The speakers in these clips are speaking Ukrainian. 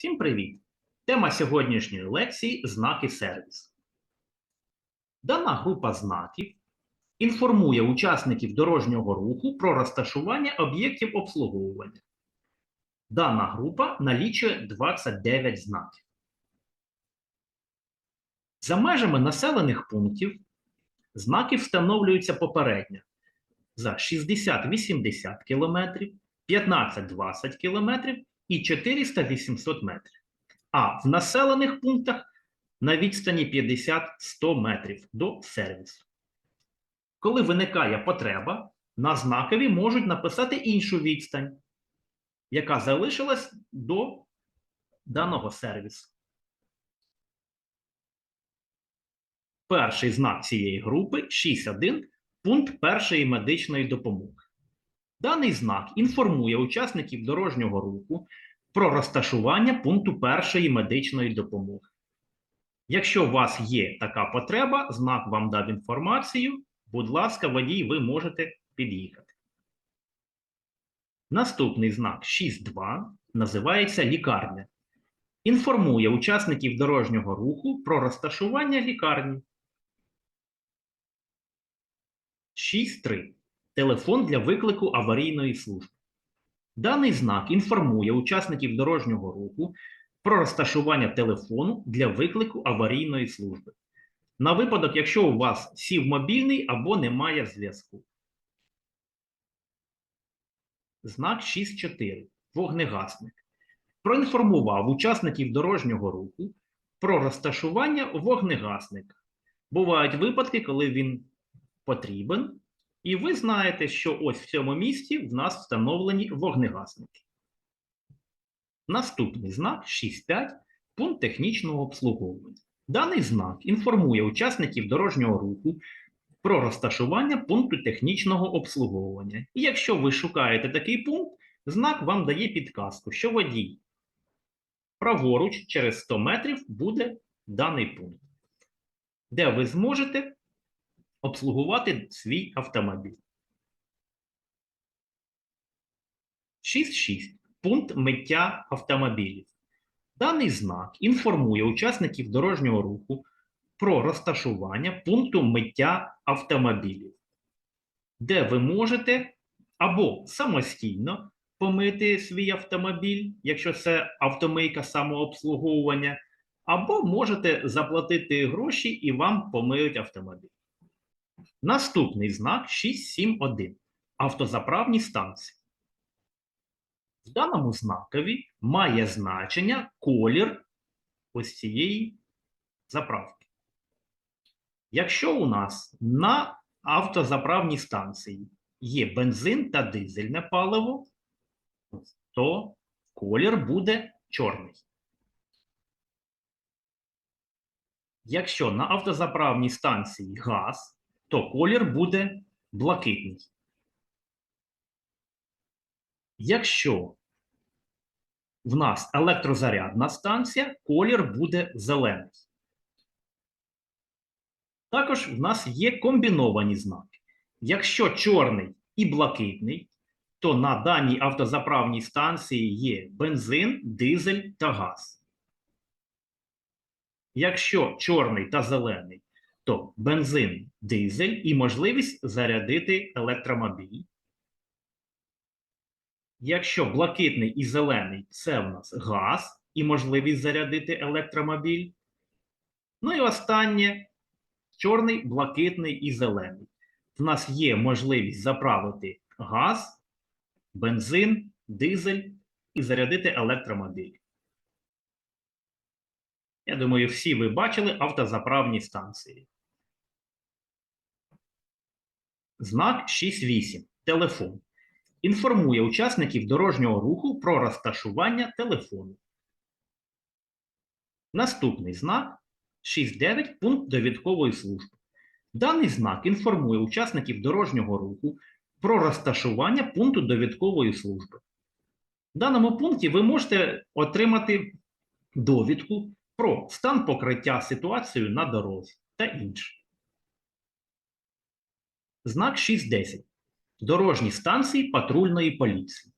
Всім привіт! Тема сьогоднішньої лекції знаки сервіс. Дана група знаків інформує учасників дорожнього руху про розташування об'єктів обслуговування. Дана група налічує 29 знаків. За межами населених пунктів знаки встановлюються попередньо за 60-80 км, 15-20 км і 400-800 метрів. А в населених пунктах на відстані 50-100 метрів до сервісу. Коли виникає потреба, на знакові можуть написати іншу відстань, яка залишилась до даного сервісу. Перший знак цієї групи 6.1 пункт першої медичної допомоги. Даний знак інформує учасників дорожнього руху про розташування пункту першої медичної допомоги. Якщо у вас є така потреба, знак вам дав інформацію. Будь ласка, водій, ви можете під'їхати. Наступний знак 6.2 називається лікарня. Інформує учасників дорожнього руху про розташування лікарні. 6.3. Телефон для виклику аварійної служби. Даний знак інформує учасників дорожнього руху про розташування телефону для виклику аварійної служби. На випадок, якщо у вас сів мобільний або немає зв'язку. Знак 6.4. Вогнегасник. Проінформував учасників дорожнього руху про розташування вогнегасника. Бувають випадки, коли він потрібен, і ви знаєте, що ось в цьому місці в нас встановлені вогнегасники. Наступний знак 6.5 пункт технічного обслуговування. Даний знак інформує учасників дорожнього руху про розташування пункту технічного обслуговування. І якщо ви шукаєте такий пункт, знак вам дає підказку, що водій праворуч через 100 метрів буде даний пункт, де ви зможете обслугувати свій автомобіль. 6.6. Пункт миття автомобілів. Даний знак інформує учасників дорожнього руху про розташування пункту миття автомобілів, де ви можете або самостійно помити свій автомобіль, якщо це автомийка самообслуговування, або можете заплатити гроші і вам помиють автомобіль. Наступний знак 671. Автозаправні станції. В даному знакові має значення колір ось цієї заправки. Якщо у нас на автозаправній станції є бензин та дизельне паливо, то колір буде чорний. Якщо на автозаправній станції газ, то колір буде блакитний. Якщо в нас електрозарядна станція, колір буде зелений. Також в нас є комбіновані знаки. Якщо чорний і блакитний, то на даній автозаправній станції є бензин, дизель та газ. Якщо чорний та зелений, то бензин, дизель і можливість зарядити електромобіль. Якщо блакитний і зелений це в нас газ і можливість зарядити електромобіль. Ну і останнє чорний, блакитний і зелений. В нас є можливість заправити газ, бензин, дизель і зарядити електромобіль. Я думаю, всі ви бачили автозаправні станції. Знак 6.8. Телефон. Інформує учасників дорожнього руху про розташування телефону. Наступний знак 6.9. Пункт довідкової служби. Даний знак інформує учасників дорожнього руху про розташування пункту довідкової служби. В даному пункті ви можете отримати довідку про стан покриття ситуацію на дорозі та інше. Знак 6.10. Дорожні станції патрульної поліції.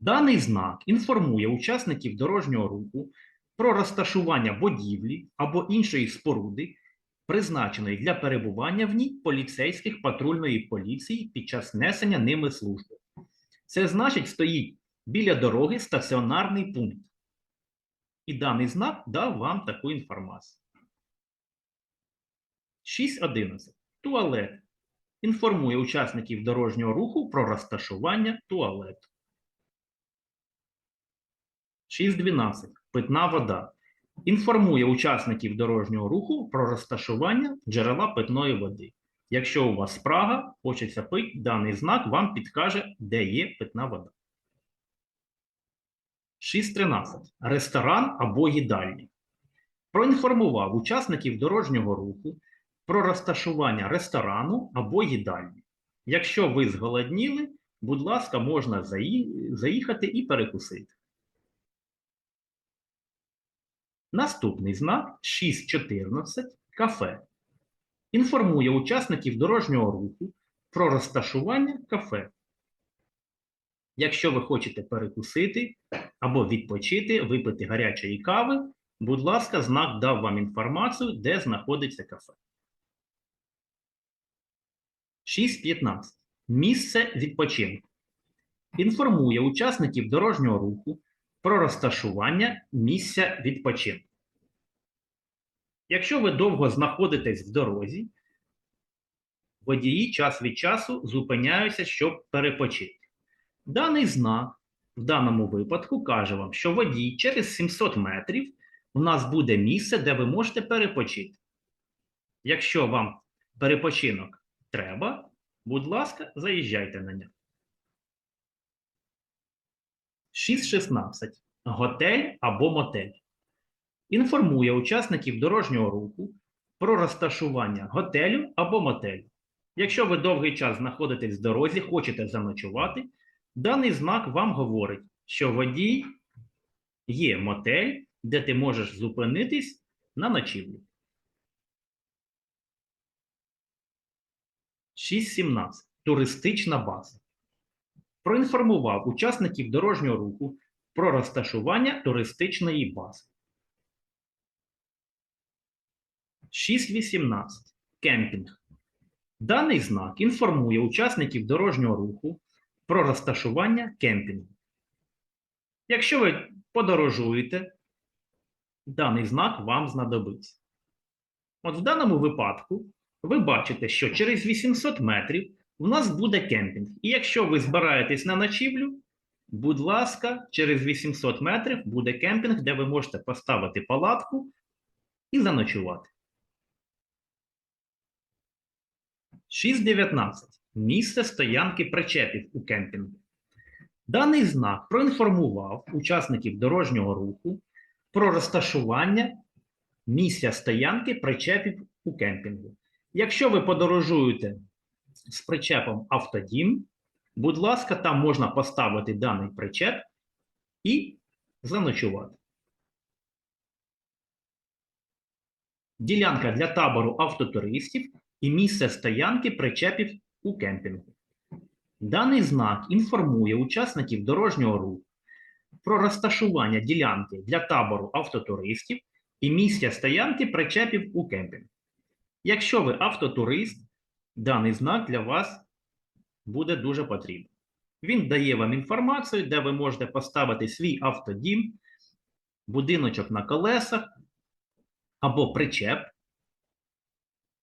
Даний знак інформує учасників дорожнього руху про розташування будівлі або іншої споруди, призначеної для перебування в ній поліцейських патрульної поліції під час несення ними служби. Це значить, стоїть біля дороги стаціонарний пункт. І даний знак дав вам таку інформацію. 6.11. Туалет. Інформує учасників дорожнього руху про розташування туалету. 6.12. Питна вода. Інформує учасників дорожнього руху про розташування джерела питної води. Якщо у вас спрага, хочеться пити, даний знак вам підкаже, де є питна вода. 6.13. Ресторан або їдальня. Проінформував учасників дорожнього руху про розташування ресторану або їдальні. Якщо ви зголодніли, будь ласка, можна заїхати і перекусити. Наступний знак 6.14 кафе. Інформує учасників дорожнього руху про розташування кафе. Якщо ви хочете перекусити або відпочити, випити гарячої кави, будь ласка, знак дав вам інформацію, де знаходиться кафе. 6.15. Місце відпочинку. Інформує учасників дорожнього руху про розташування місця відпочинку. Якщо ви довго знаходитесь в дорозі, водії час від часу зупиняються, щоб перепочити. Даний знак в даному випадку каже вам, що водій через 700 метрів у нас буде місце, де ви можете перепочити. Якщо вам перепочинок треба, будь ласка, заїжджайте на нього. 6.16. Готель або мотель. Інформує учасників дорожнього руху про розташування готелю або мотелю. Якщо ви довгий час знаходитесь в дорозі, хочете заночувати, даний знак вам говорить, що водій є мотель, де ти можеш зупинитись на ночівлю. 6.17. Туристична база. Проінформував учасників дорожнього руху про розташування туристичної бази. 6.18. Кемпінг. Даний знак інформує учасників дорожнього руху про розташування кемпінгу. Якщо ви подорожуєте, даний знак вам знадобиться. От в даному випадку ви бачите, що через 800 метрів у нас буде кемпінг. І якщо ви збираєтесь на ночівлю, будь ласка, через 800 метрів буде кемпінг, де ви можете поставити палатку і заночувати. 6.19. Місце стоянки причепів у кемпінгу. Даний знак проінформував учасників дорожнього руху про розташування місця стоянки причепів у кемпінгу. Якщо ви подорожуєте з причепом автодім, будь ласка, там можна поставити даний причеп і заночувати. Ділянка для табору автотуристів і місце стоянки причепів у кемпінгу. Даний знак інформує учасників дорожнього руху про розташування ділянки для табору автотуристів і місця стоянки причепів у кемпінгу. Якщо ви автотурист, даний знак для вас буде дуже потрібен. Він дає вам інформацію, де ви можете поставити свій автодім, будиночок на колесах або причеп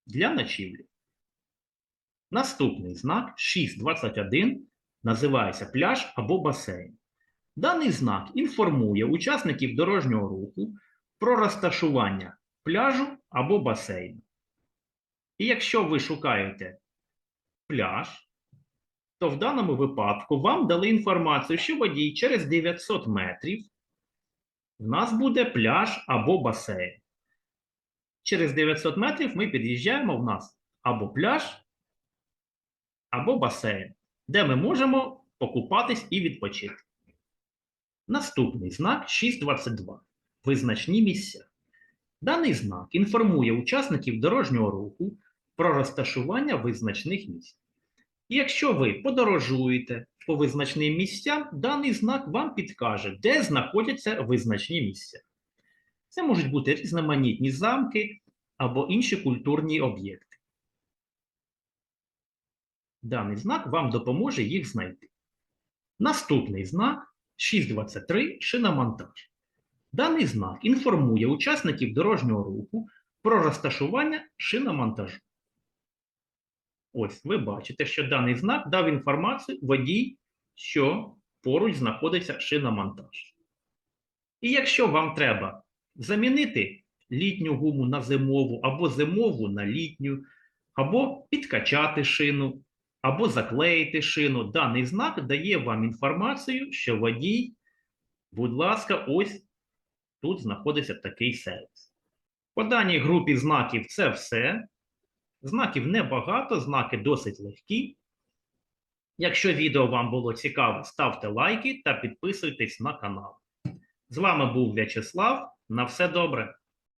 для ночівлі. Наступний знак 6.21 називається пляж або басейн. Даний знак інформує учасників дорожнього руху про розташування пляжу або басейну. І якщо ви шукаєте пляж, то в даному випадку вам дали інформацію, що водій через 900 метрів в нас буде пляж або басейн. Через 900 метрів ми під'їжджаємо в нас або пляж, або басейн, де ми можемо покупатись і відпочити. Наступний знак 6.22. Визначні місця. Даний знак інформує учасників дорожнього руху про розташування визначних місць. І якщо ви подорожуєте по визначним місцям, даний знак вам підкаже, де знаходяться визначні місця. Це можуть бути різноманітні замки або інші культурні об'єкти. Даний знак вам допоможе їх знайти. Наступний знак 623 шиномонтаж. Даний знак інформує учасників дорожнього руху про розташування шиномонтажу. Ось ви бачите, що даний знак дав інформацію водій, що поруч знаходиться шиномонтаж. І якщо вам треба замінити літню гуму на зимову, або зимову на літню, або підкачати шину, або заклеїти шину, даний знак дає вам інформацію, що водій, будь ласка, ось тут знаходиться такий сервіс. По даній групі знаків це все. Знаків небагато, знаки досить легкі. Якщо відео вам було цікаво, ставте лайки та підписуйтесь на канал. З вами був В'ячеслав. На все добре!